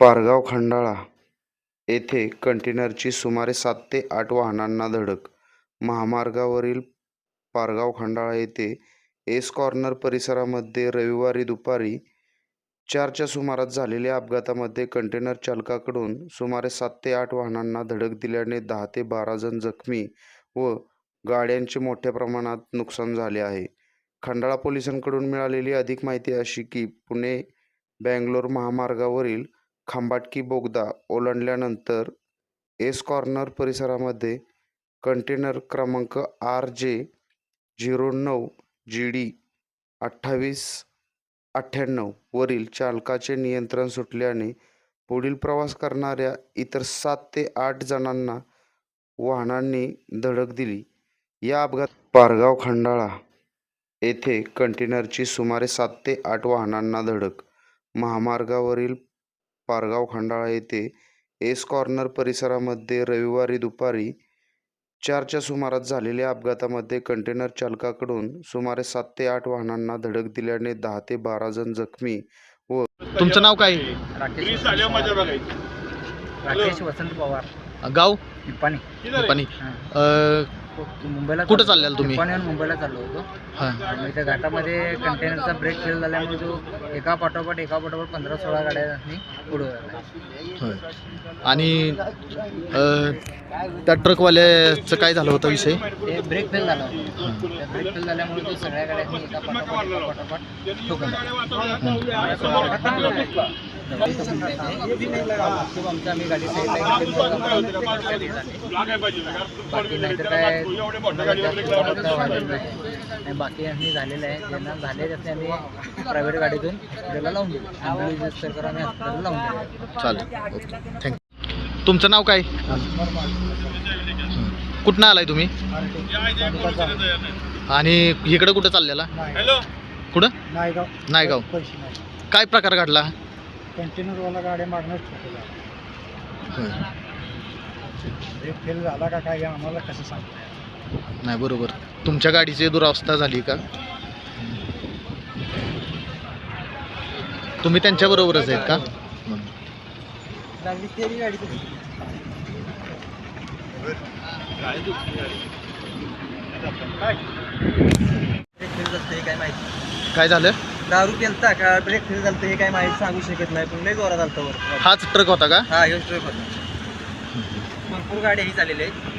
पारगाव खंडाळा येथे कंटेनरची सुमारे सात ते आठ वाहनांना धडक. महामार्गावरील पारगाव खंडाळा येथे एस कॉर्नर परिसरामध्ये रविवारी दुपारी चारच्या सुमारास झालेल्या अपघातामध्ये कंटेनर चालकाकडून सुमारे सात ते आठ वाहनांना धडक दिल्याने दहा ते बारा जण जखमी व गाड्यांचे मोठ्या प्रमाणात नुकसान झाले आहे. खंडाळा पोलिसांकडून मिळालेली अधिक माहिती अशी की पुणे बँगलोर महामार्गावरील खंबाटकी बोगदा ओलांडल्यानंतर एस कॉर्नर परिसरामध्ये कंटेनर क्रमांक आर जे झिरो नऊ जी डी अठ्ठावीस अठ्ठ्याण्णव वरील चालकाचे नियंत्रण सुटल्याने पुढील प्रवास करणाऱ्या इतर सात ते आठ जणांना वाहनांनी धडक दिली. या अपघात पारगाव खंडाळा येथे कंटेनरची सुमारे सात ते आठ वाहनांना धडक महामार्गावरील पारगाव खंडाळा येथे एस कॉर्नर परिसरामध्ये रविवारी दुपारी चारच्या सुमारास झालेल्या अपघातामध्ये कंटेनर चालकाकडून सुमारे सात ते आठ वाहनांना धडक दिल्याने दहा ते बारा जण जखमी व तुमचं नाव काय? राकेश राकेश वसंत पवार. गाव? निप्पाणी पाणी हां. मुंबईला कुठं चाललो- चाललेला तुम्ही? निप्पाणीहून मुंबईला चाललो होतो. हां. इथे घाटामध्ये कंटेनरचा ब्रेक फेल झाल्यामुळे तो एका पाठोपाठ एका पाठोपाठ पंधरा सोळा गाड्यांनी पुढे होय. आणि अ, त्या ट्रकवाल्याचं काय झालं होतं विषय? ते ब्रेक फेल झाला होता. त्या ब्रेक फेल झाल्यामुळे तो सगळ्या गाड्यांनी एका पाठोपाठ एका पाठोपाठ ठोकून आमच्या आम्ही गाडी साईडला घेतली. बाकी. आणि आम्ही झालेलं आहे ज्यांना झाले त्याचे आम्ही प्रायव्हेट गाडीतून हॉस्पिटलला लावून दिले ॲम्ब्युलन्स तर आम्ही हॉस्पिटलला लावून दिले चालेल थँक्यू तुमचं नाव काय? कुठनं आलाय तुम्ही? आणि इकडं कुठं चाललेला? हॅलो. कुठं? नायगाव. नायगाव. काय प्रकार घडला? कंटेनरवाला गाड्या मागणंच होय. ब्रेक फेल झाला का काय आम्हाला कसं सांगता नाही बरोबर. तुमच्या गाडीची दुरावस्था झाली का? तुम्ही त्यांच्याबरोबरच आहेत का? लागली तेरी गाडी ब्रेक फेल झालं काय? माहिती काय झालं? दारू पेलता का? ब्रेक फेल झालं हे काय माहिती सांगू शकत नाही. पण लय जोरात आलता वर हाच ट्रक होता का? हा ह्योच ट्रक होता. भरपूर गाड्या ही चाललेल्या आहेत.